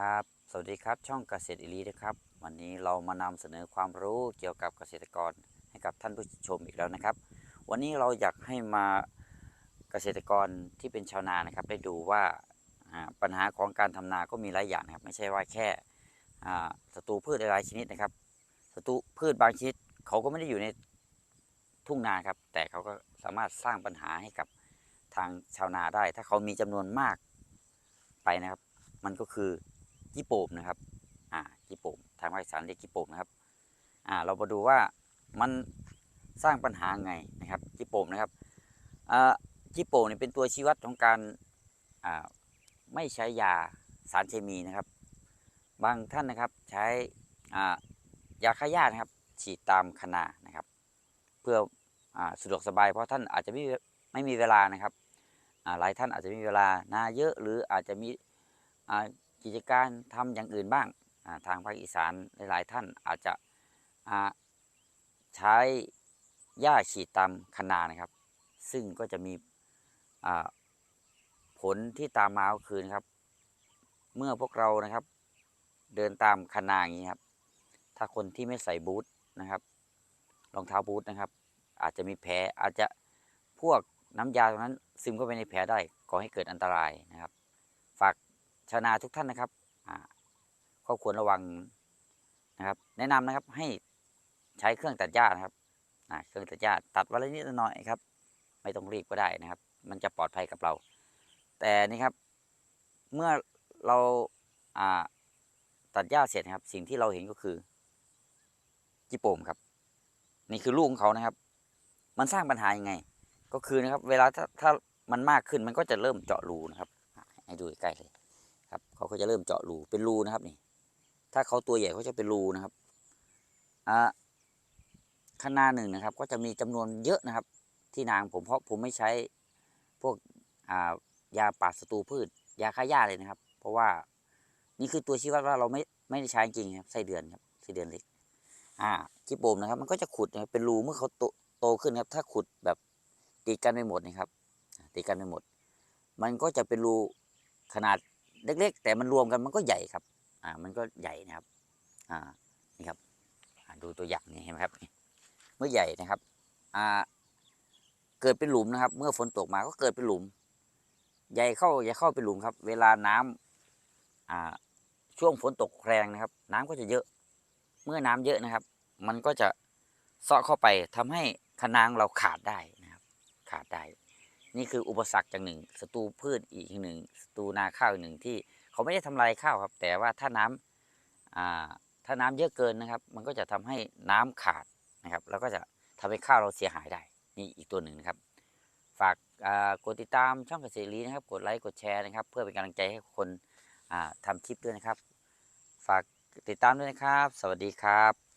ครับ สวัสดีครับช่องเกษตรอิลีนะครับ วันนี้เรามานำเสนอความรู้เกี่ยวกับเกษตรกรให้กับท่านผู้ชมอีกแล้วนะครับ วันนี้เราอยากให้มาเกษตรกรที่เป็นชาวนานะครับ ได้ดูว่าปัญหาของการทำนาก็มีหลายอย่างนะครับ ไม่ใช่ว่าแค่ศัตรูพืชหลายชนิดนะครับศัตรูพืชบางชนิดเขาก็ไม่ได้อยู่ในทุ่งนาครับ แต่เขาก็สามารถสร้างปัญหาให้กับทางชาวนาได้ ถ้าเขามีจำนวนมากไปนะครับ มันก็คือ จิโปมนะครับ อ่าจิโปมทางภาคอีสานเรียกจิโปมนะครับ อ่า เรามาดูว่ามันสร้างปัญหาไงนะครับจิโปมนะครับอ่าจิโปมเนี่ยเป็นตัวชี้วัดของการอ่าไม่ใช้ยาสารเคมีนะครับ บางท่านนะครับใช้อ่ายาฆ่าหญ้านะครับฉีดตามคนานะครับ เพื่ออ่าสะดวกสบาย เพราะท่านอาจจะไม่ไม่มีเวลานะครับอ่าหลายท่านอาจจะม่มีเวลานาเยอะหรืออาจจะมีอ่า กิจการทำอย่างอื่นบ้างาทางภาคอีสานหลาย ๆ ท่านอาจจะใช้หญ้าฉีดตามคนานะครับ ซึ่งก็จะมีผลที่ตามมาก็คือนะครับ เมื่อพวกเรานะครับ เดินตามคนาอย่างนี้ครับ ถ้าคนที่ไม่ใส่บูทนะครับรองเท้าบูทนะครับ อาจจะมีแผลอาจจะพวกน้ำยาตรงนั้นซึมเข้าไปในแผลได้ก่อให้เกิดอันตรายนะครับ ฝาก ชาวนาทุกท่านนะครับก็ควรระวังนะครับ แนะนำนะครับให้ใช้เครื่องตัดหญ้านะครับเครื่องตัดหญ้าตัดวันละนิดละหน่อยครับ ไม่ต้องรีบก็ได้นะครับ มันจะปลอดภัยกับเรา แต่นี่ครับเมื่อเราตัดหญ้าเสร็จครับ สิ่งที่เราเห็นก็คือจิโปมครับ นี่คือลูกของเขานะครับ มันสร้างปัญหายังไง ก็คือนะครับ เวลาถ้าถ้ามันมากขึ้นมันก็จะเริ่มเจาะรูนะครับ ให้ดูใกล้เลย ครับเขาก็จะเริ่มเจาะรูเป็นรูนะครับนี่ ถ้าเขาตัวใหญ่เขาจะเป็นรูนะครับอ่าคณาหนึ่งนะครับ ก็จะมีจำนวนเยอะนะครับ ที่นางผมเพราะผมไม่ใช้พวกอ่ายาปราบศัตรูพืช ยาฆ่าหญ้าเลยนะครับ เพราะว่านี่คือตัวชี้วัดว่าเราไม่ไม่ได้ใช้จริงครับไส้เดือนครับไส้เดือนเล็ก อ่าจิโปมนะครับ มันก็จะขุดนะครับเป็นรูเมื่อเขาโตโตขึ้นครับ ถ้าขุดแบบติดกันไปหมดนะครับติดกันไปหมด มันก็จะเป็นรูขนาด เล็ก ๆ แต่มันรวมกันมันก็ใหญ่ครับ อ่า มันก็ใหญ่นะครับ อ่า นี่ครับอ่าดูตัวอย่างนี่เห็นไหมครับ เมื่อใหญ่นะครับ อ่า เกิดเป็นหลุมนะครับ เมื่อฝนตกมาก็เกิดเป็นหลุม ใหญ่เข้าใหญ่เข้าเป็นหลุมครับ เวลาน้ำอ่า ช่วงฝนตกแรงนะครับ น้ำก็จะเยอะ เมื่อน้ำเยอะนะครับ มันก็จะซาะเข้าไปทำให้คะนางเราขาดได้นะครับ ขาดได้ นี่คืออุปสรรคอย่างหนึ่งศัตรูพืชอีกหนึ่งศัตรูนาข้าวหนึ่งที่เขาไม่ได้ทำลายข้าวครับ แต่ว่าถ้าน้ำอ่าถ้าน้ำเยอะเกินนะครับ มันก็จะทำให้น้ำขาดนะครับ แล้วก็จะทำให้ข้าวเราเสียหายได้ นี่อีกตัวหนึ่งนะครับ ฝากกดติดตามช่องเกษตรลีนะครับ กดไลค์กดแชร์นะครับ เพื่อเป็นกำลังใจให้คนอ่าทำคลิปด้วยนะครับ ฝากติดตามด้วยนะครับ สวัสดีครับ